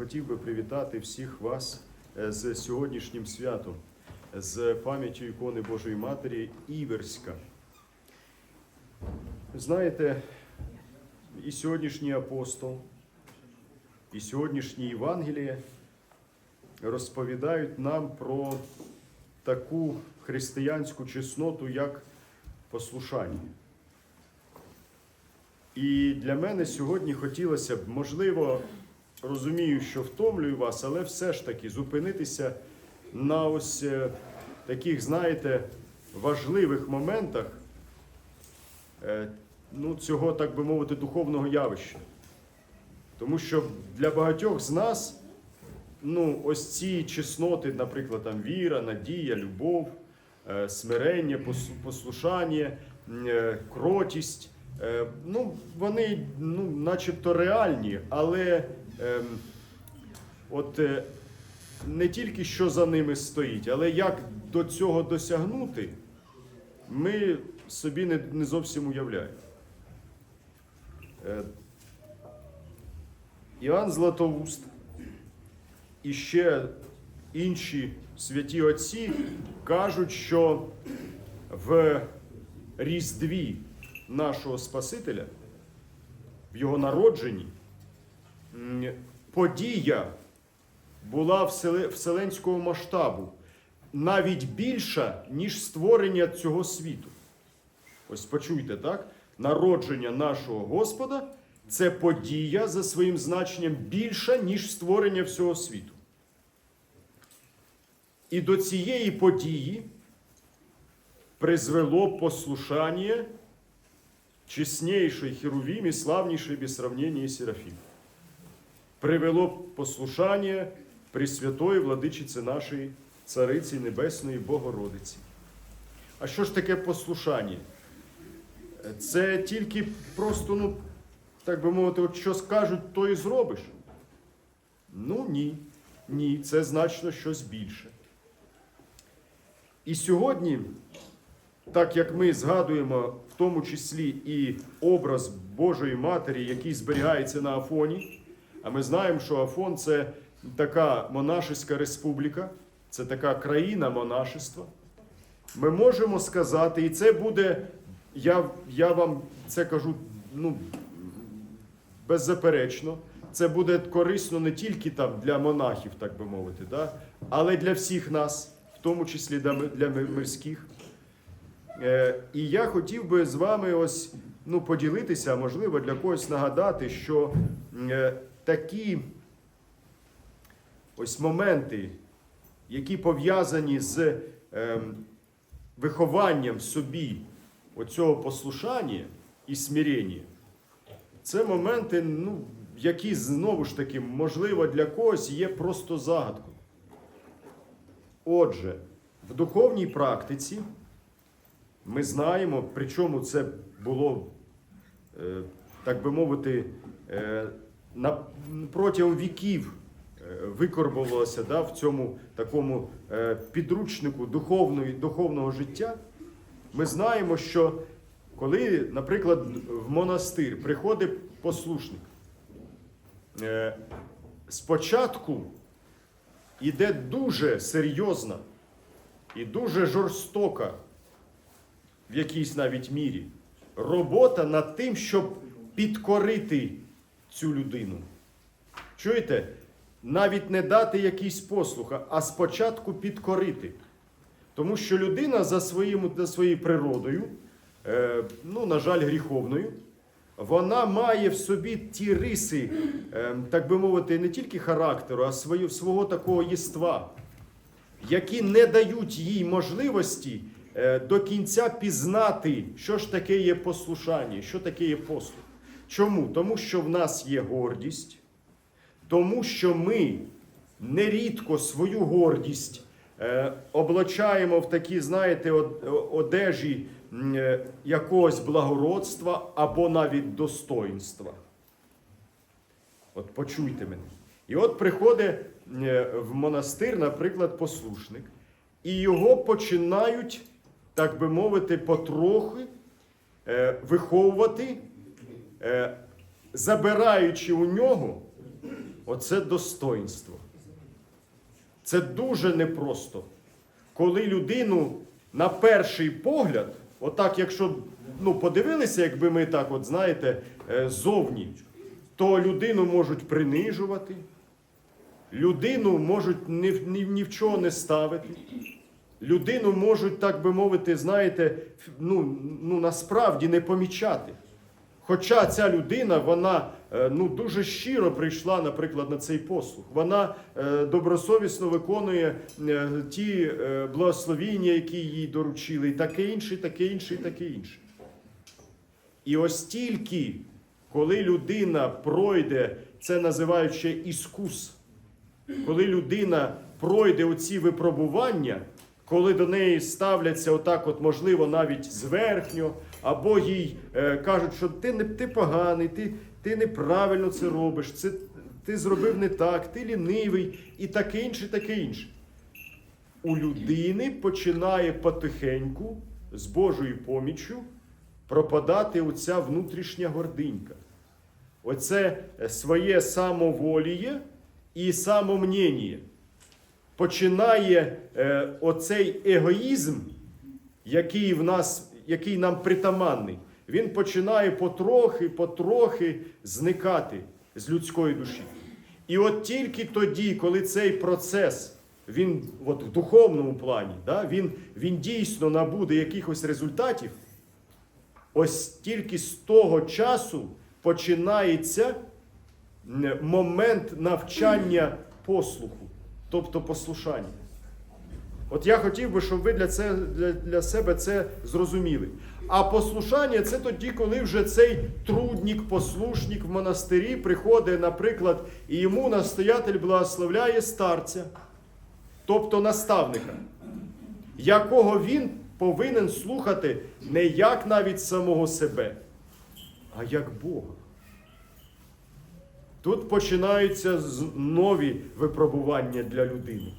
хотів би привітати всіх вас е, з сьогоднішнім святом, з пам'яттю ікони Божої Матері Іверська. Знаєте, і сьогоднішній апостол, і сьогоднішнє Євангеліє розповідають нам про таку християнську чесноту, як послушання. І для мене сьогодні хотілося б, можливо, розумію, що втомлюю вас, але все ж таки зупинитися на ось е, таких, знаєте, важливих моментах е, ну, цього, так би мовити, духовного явища. Тому що для багатьох з нас ну, ось ці чесноти, наприклад, там віра, надія, любов, е, смирення, послушання, кротість. Ну, вони ну, начебто реальні, але от е, не тільки що за ними стоїть, але як до цього досягнути, ми собі не, зовсім уявляємо. Е, Іоанн Златоуст і ще інші святі отці кажуть, що в Різдві нашого Спасителя, в його народженні, подія була вселенського масштабу, навіть більша, ніж створення цього світу. Ось почуйте, так? Народження нашого Господа це подія за своїм значенням більша, ніж створення всього світу. І до цієї події призвело послушання чеснейший Херувим и славнейший без сравнения Серафим. Привело послушання Пресвятої владичиці нашої Цариці Небесної Богородиці. А що ж таке послушання? Це тільки просто, ну, так би мовити, от що скажуть, то і зробиш. Ну ні. Ні, це значно щось більше. І сьогодні, так як ми згадуємо в тому числі і образ Божої Матері, який зберігається на Афоні, а ми знаємо, що Афон це така монашеська республіка, це така країна монашества. Ми можемо сказати, і це буде, я, я вам це кажу, ну, беззаперечно, це буде корисно не тільки там для монахів, так би мовити, да? але для всіх нас, в тому числі для, для мирських. Е, і я хотів би з вами ось ну, поділитися, можливо, для когось нагадати, що е, такі ось моменти, які пов'язані з ем, вихованням в собі оцього послушання і смирення, це моменти, ну, які знову ж таки, можливо, для когось є просто загадкою. Отже, в духовній практиці ми знаємо, причому це було, е, так би мовити, е, протягом віків е, викорбувалося да, в цьому такому е, підручнику духовної, духовного життя. Ми знаємо, що коли, наприклад, в монастир приходить послушник, е, спочатку йде дуже серйозна і дуже жорстока в якійсь навіть мірі робота над тим, щоб підкорити цю людину. Чуєте? Навіть не дати якийсь послух, а спочатку підкорити. Тому що людина за, своїм, за своєю природою, е, ну, на жаль, гріховною, вона має в собі ті риси, е, так би мовити, не тільки характеру, а свою, свого такого єства, які не дають їй можливості е, до кінця пізнати, що ж таке є послушання, що таке є послух. Чому? Тому що в нас є гордість, тому що ми нерідко свою гордість е, облачаємо в такі, знаєте, одежі е, якогось благородства або навіть достоїнства. От почуйте мене. І от приходить е, в монастир, наприклад, послушник, і його починають, так би мовити, потрохи е, виховувати, забираючи у нього оце достоинство. Це дуже непросто. Коли людину на перший погляд, отак, якщо ну, подивилися, якби ми так, от знаєте, е, зовні, то людину можуть принижувати, людину можуть ні, ні, ні в чого не ставити. Людину можуть, так би мовити, знаєте, ну, ну насправді не помічати. Хоча ця людина, вона е, ну, дуже щиро прийшла, наприклад, на цей послуг. Вона е, добросовісно виконує е, ті благословіння, які їй доручили, і таке інше, і таке інше, і таке інше. І ось тільки, коли людина пройде, це називають ще іскус, коли людина пройде оці випробування, коли до неї ставляться отак, от, можливо, навіть зверхньо, або їй е, кажуть, що ти не ти поганий, ти, ти неправильно це робиш, це, ти зробив не так, ти лінивий і таке інше, таке інше. У людини починає потихеньку з Божою поміччю пропадати оця внутрішня гординька. Оце е, своє самоволіє і самомнєння. Починає е, оцей егоїзм, який в нас, який нам притаманний, він починає потрохи, потрохи зникати з людської душі. І от тільки тоді, коли цей процес, він от в духовному плані, да, він, він дійсно набуде якихось результатів, ось тільки з того часу починається момент навчання послуху, тобто послушання. От я хотів би, щоб ви для, це, для, для себе це зрозуміли. А послушання це тоді, коли вже цей трудник, послушник в монастирі приходить, наприклад, і йому настоятель благословляє старця, тобто наставника, якого він повинен слухати не як навіть самого себе, а як Бога. Тут починаються нові випробування для людини.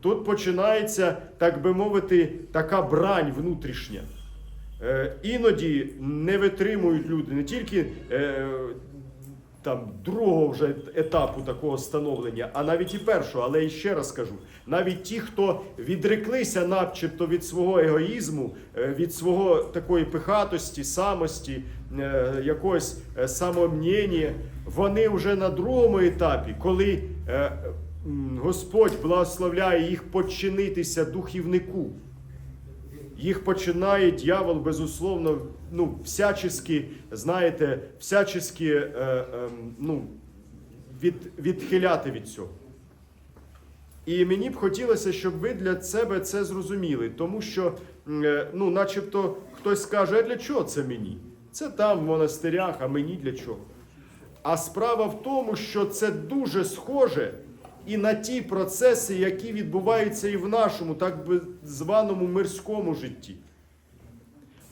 Тут починається, так би мовити, така брань внутрішня. Е, іноді не витримують люди не тільки е, там, другого вже етапу такого становлення, а навіть і першого. Але і ще раз кажу: навіть ті, хто відреклися начебто від свого егоїзму, е, від свого такої пихатості, самості, е, якогось е, самомнєння, вони вже на другому етапі, коли е, Господь благословляє їх подчинитися духівнику. Їх починає дьявол, безусловно, ну, всячески, знаєте, всячески е, е, ну, від, відхиляти від цього. І мені б хотілося, щоб ви для себе це зрозуміли, тому що, е, ну, начебто, хтось скаже, а для чого це мені? Це там в монастирях, а мені для чого? А справа в тому, що це дуже схоже і на ті процеси, які відбуваються і в нашому, так би званому мирському житті.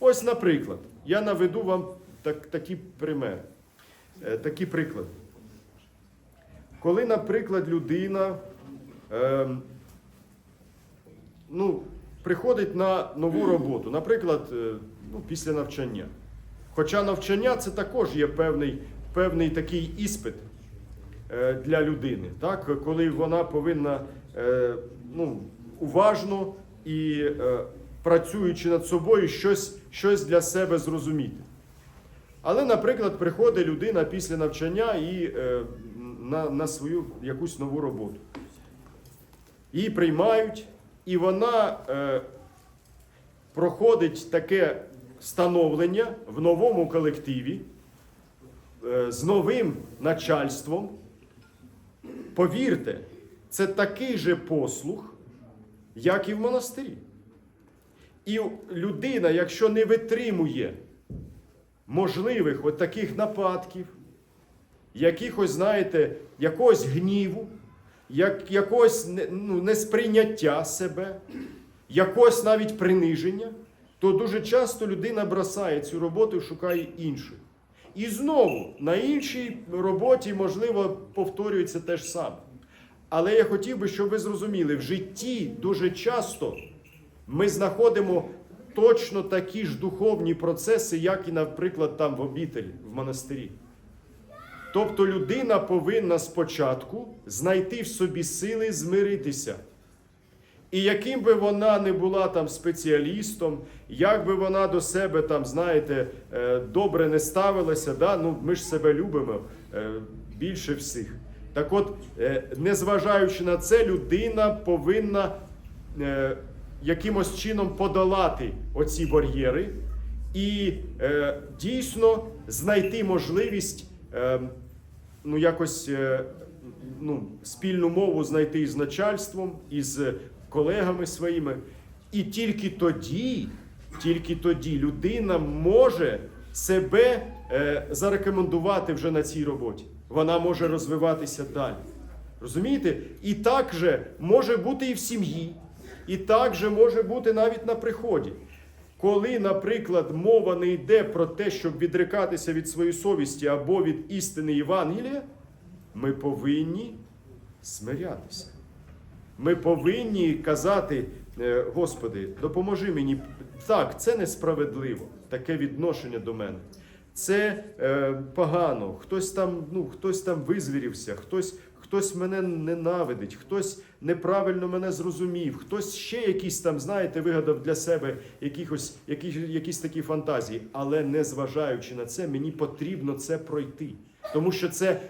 Ось, наприклад, я наведу вам так, такі примери, е, такі приклади. Коли, наприклад, людина е, ну, приходить на нову роботу, наприклад, е, ну, після навчання. Хоча навчання це також є певний, певний такий іспит для людини, так? коли вона повинна е, ну, уважно і е, працюючи над собою, щось, щось для себе зрозуміти. Але, наприклад, приходить людина після навчання і е, на, на свою якусь нову роботу. Її приймають, і вона е, проходить таке становлення в новому колективі е, з новим начальством. Повірте, це такий же послуг, як і в монастирі. І людина, якщо не витримує можливих от таких нападків, якихось, знаєте, якогось гніву, як, якогось ну, несприйняття себе, якогось навіть приниження, то дуже часто людина бросає цю роботу і шукає іншу. І знову на іншій роботі, можливо, повторюється те ж саме. Але я хотів би, щоб ви зрозуміли, в житті дуже часто ми знаходимо точно такі ж духовні процеси, як і, наприклад, там в обітелі, в монастирі. Тобто людина повинна спочатку знайти в собі сили змиритися. І яким би вона не була там спеціалістом, як би вона до себе там, знаєте, е, добре не ставилася, да? ну, ми ж себе любимо е, більше всіх. Так от, е, незважаючи на це, людина повинна якимось чином подолати оці бар'єри і дійсно знайти можливість ну, якось ну, спільну мову знайти із начальством, із колегами своїми. І тільки тоді, тільки тоді людина може себе е, зарекомендувати вже на цій роботі. Вона може розвиватися далі. Розумієте? І так же може бути і в сім'ї, і так же може бути навіть на приході. Коли, наприклад, мова не йде про те, щоб відрикатися від своєї совісті або від істини Євангелія, ми повинні смирятися. Ми повинні казати, е, Господи, допоможи мені. Так, це несправедливо, таке відношення до мене. Це е, погано. Хтось там, ну, хтось там визвірівся, хтось, хтось мене ненавидить, хтось неправильно мене зрозумів, хтось ще якісь там, знаєте, вигадав для себе якихось, якісь, якісь такі фантазії. Але незважаючи на це, мені потрібно це пройти. Тому що це,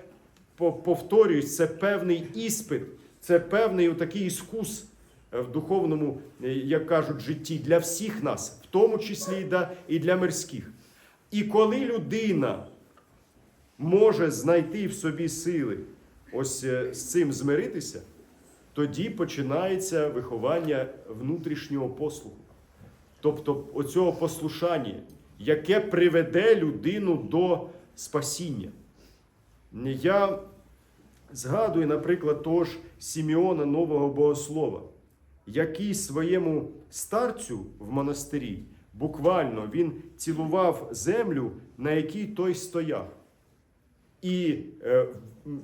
по- повторююсь, це певний іспит, це певний такий іскус е, в духовному, е, як кажуть, житті для всіх нас, в тому числі да- і для мирських. І коли людина може знайти в собі сили ось е, з цим змиритися, тоді починається виховання внутрішнього послуху. Тобто оцього послушання, яке приведе людину до спасіння. Я згадую, наприклад, того ж Сімеона Нового Богослова, який своєму старцю в монастирі буквально він цілував землю, на якій той стояв. І е,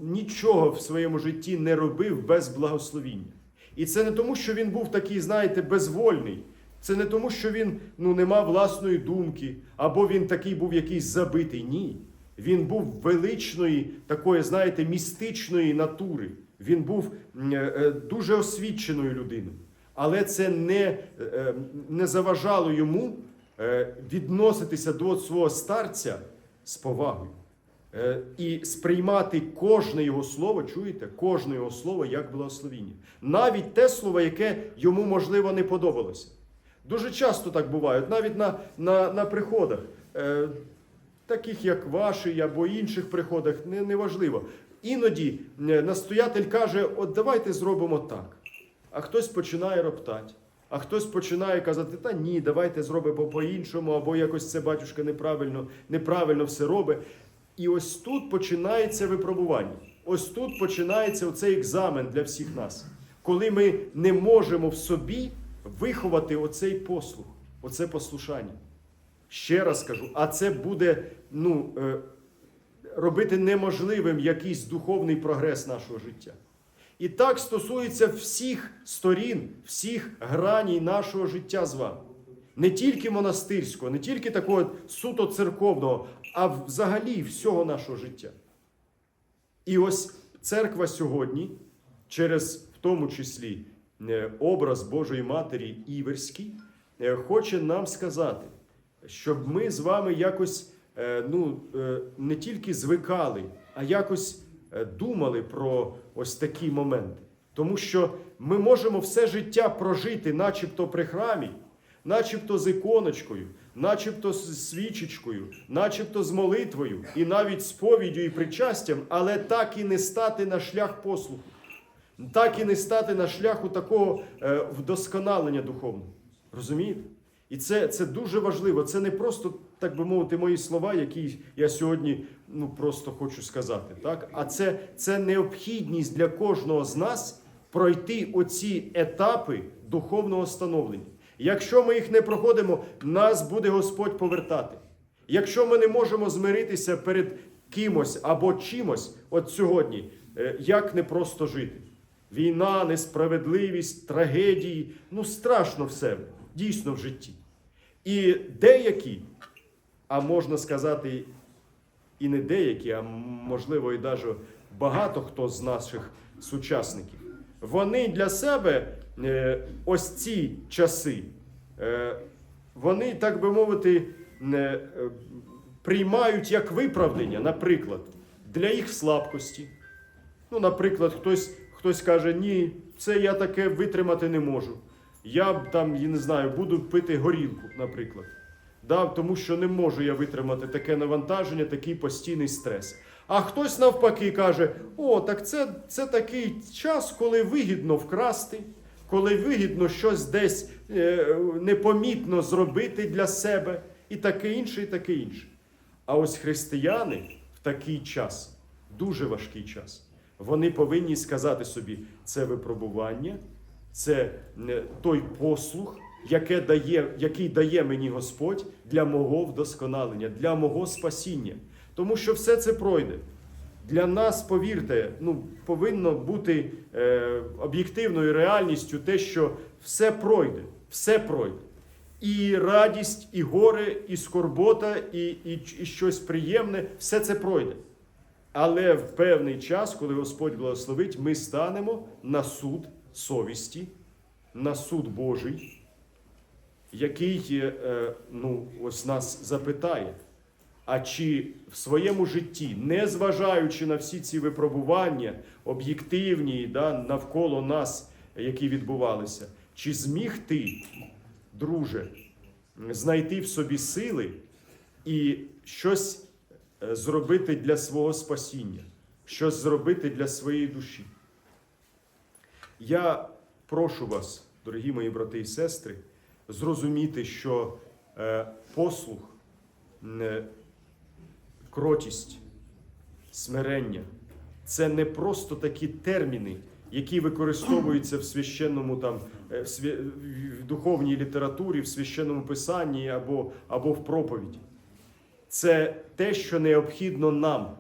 нічого в своєму житті не робив без благословіння. І це не тому, що він був такий, знаєте, безвольний. Це не тому, що він ну, не мав власної думки, або він такий був якийсь забитий. Ні. Він був величної, такої, знаєте, містичної натури. Він був е, е, дуже освіченою людиною. Але це не, е, не заважало йому відноситися до свого старця з повагою. І сприймати кожне його слово, чуєте, кожне його слово як благословіння. Навіть те слово, яке йому, можливо, не подобалося. Дуже часто так буває, навіть на, на, на приходах, таких як ваші або інших приходах, не, неважливо. Іноді е, настоятель каже: от давайте зробимо так. А хтось починає роптати. А хтось починає казати, та ні, давайте зробимо по-іншому, або якось це батюшка неправильно, неправильно все робить. І ось тут починається випробування. Ось тут починається оцей екзамен для всіх нас, коли ми не можемо в собі виховати оцей послух, оце послушання. Ще раз кажу, а це буде ну, е, робити неможливим якийсь духовний прогрес нашого життя. І так стосується всіх сторін, всіх граній нашого життя з вами. Не тільки монастирського, не тільки такого суто церковного, а взагалі всього нашого життя. І ось церква сьогодні, через в тому числі е, образ Божої Матері Іверський, е, хоче нам сказати, щоб ми з вами якось е, ну, е, не тільки звикали, а якось е, думали про ось такі моменти. Тому що ми можемо все життя прожити, начебто при храмі, начебто з іконочкою, начебто з свічечкою, начебто з молитвою, і навіть з повіддю і причастям, але так і не стати на шлях послуху, так і не стати на шляху такого вдосконалення духовного. Розумієте? І це, це дуже важливо. Це не просто, так би мовити, мої слова, які я сьогодні ну, просто хочу сказати. Так? А це, це необхідність для кожного з нас пройти оці етапи духовного становлення. Якщо ми їх не проходимо, нас буде Господь повертати. Якщо ми не можемо змиритися перед кимось або чимось, от сьогодні, е, як не просто жити? Війна, несправедливість, трагедії ну страшно все дійсно в житті. І деякі, а можна сказати, і не деякі, а можливо, і навіть багато хто з наших сучасників, вони для себе е, ось ці часи, е, вони, так би мовити, е, приймають як виправдання, наприклад, для їх слабкості. Ну, наприклад, хтось, хтось каже, ні, це я таке витримати не можу. Я б там, я не знаю, буду пити горілку, наприклад. Да, тому що не можу я витримати таке навантаження, такий постійний стрес. А хтось навпаки каже: о, так це, це такий час, коли вигідно вкрасти, коли вигідно щось десь е, непомітно зробити для себе, і таке інше, і таке інше. А ось християни в такий час, дуже важкий час, вони повинні сказати собі, це випробування, це той послуг, яке дає, який дає мені Господь для мого вдосконалення, для мого спасіння. Тому що все це пройде. Для нас, повірте, ну, повинно бути е, об'єктивною реальністю те, що все пройде, все пройде. І радість, і горе, і скорбота, і, і, і щось приємне, все це пройде. Але в певний час, коли Господь благословить, ми станемо на суд совісті, на суд Божий, який е, ну, ось нас запитає. А чи в своєму житті, не зважаючи на всі ці випробування, об'єктивні да, навколо нас, які відбувалися, чи зміг ти, друже, знайти в собі сили і щось е, зробити для свого спасіння, щось зробити для своєї душі? Я прошу вас, дорогі мої брати і сестри, зрозуміти, що е, послуг. е, кротість, смирення це не просто такі терміни, які використовуються в священному там е, в, духовній літературі, в священному писанні або, або в проповіді. Це те, що необхідно нам.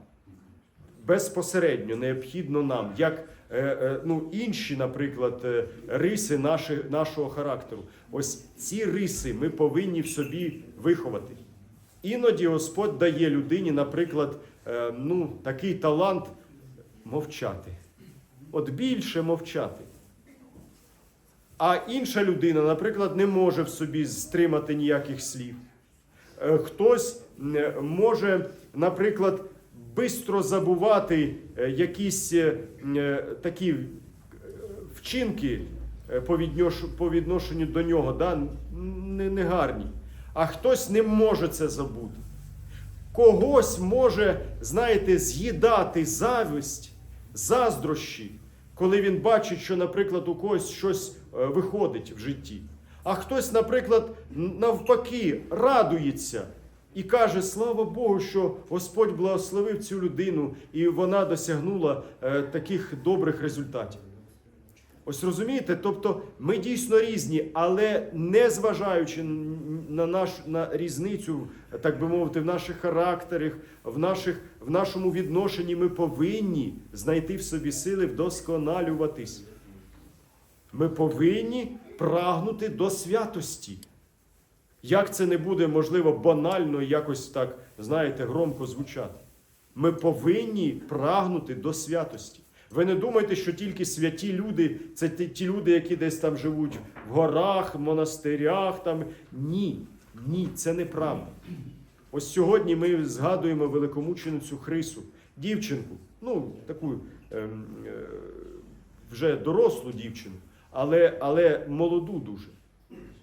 Безпосередньо необхідно нам, як ну, інші, наприклад, е, риси наші, нашого характеру. Ось ці риси ми повинні в собі виховати. Іноді Господь дає людині, наприклад, е, ну, такий талант мовчати. От більше мовчати. А інша людина, наприклад, не може в собі стримати ніяких слів. Е, Хтось е, може, наприклад, бистро забувати е, якісь е, е, такі вчинки по відношенню до нього, да, негарні. А хтось не може це забути. Когось може, знаєте, з'їдати зависть, заздрощі, коли він бачить, що, наприклад, у когось щось виходить в житті. А хтось, наприклад, навпаки, радується і каже: слава Богу, що Господь благословив цю людину, і вона досягнула е, таких добрих результатів. Ось розумієте, тобто ми дійсно різні, але не зважаючи на, наш, на різницю, так би мовити, в наших характерах, в, наших, в нашому відношенні, ми повинні знайти в собі сили вдосконалюватись. Ми повинні прагнути до святості. Як це не буде, можливо, банально якось так, знаєте, громко звучати. Ми повинні прагнути до святості. Ви не думайте, що тільки святі люди це ті, люди, які десь там живуть в горах, в монастирях. Там. Ні, ні, це неправда. Ось сьогодні ми згадуємо великомученицю Хрису, дівчинку, ну, таку ем, е, вже дорослу дівчину, але, але молоду дуже,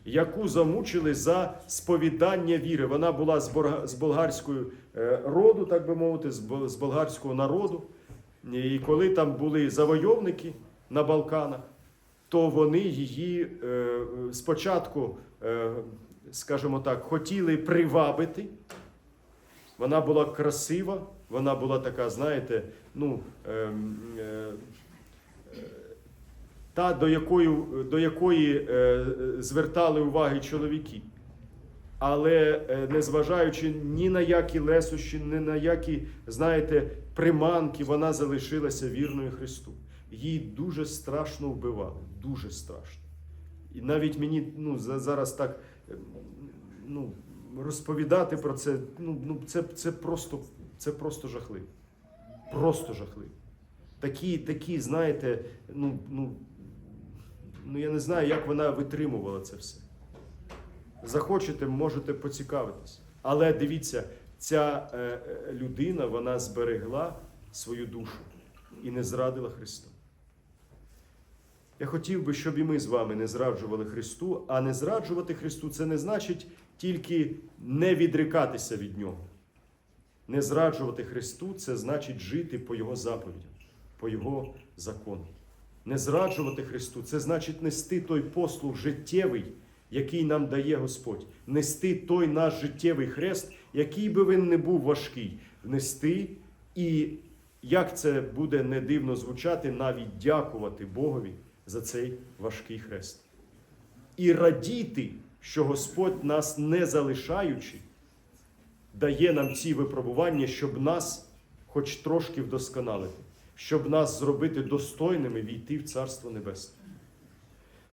яку замучили за сповідання віри. Вона була з, болгарської е, роду, так би мовити, з, болгарського народу. І коли там були завойовники на Балканах, то вони її е, спочатку, е, скажімо так, хотіли привабити. Вона була красива, вона була така, знаєте, ну, е, е, е, та, до якої, до якої е, звертали уваги чоловіки. Але е, незважаючи ні на які лесощі, ні на які, знаєте, приманки, вона залишилася вірною Христу. Її дуже страшно вбивали, дуже страшно. І навіть мені ну, зараз так е, ну, розповідати про це, ну, ну, це, це просто Це просто жахливо. Просто жахливо. Такі, такі, знаєте, ну, ну, ну я не знаю, як вона витримувала це все. Захочете, можете поцікавитись. Але дивіться, ця е, е, людина вона зберегла свою душу і не зрадила Христа. Я хотів би, щоб і ми з вами не зраджували Христу, а не зраджувати Христу це не значить тільки не відрікатися від Нього. Не зраджувати Христу це значить жити по Його заповідям, по Його закону. Не зраджувати Христу це значить нести той послуг життєвий, який нам дає Господь, нести той наш життєвий хрест, який би він не був важкий, нести і, як це буде не дивно звучати, навіть дякувати Богові за цей важкий хрест. І радіти, що Господь нас не залишаючи, дає нам ці випробування, щоб нас хоч трошки вдосконалити, щоб нас зробити достойними війти в Царство Небесне.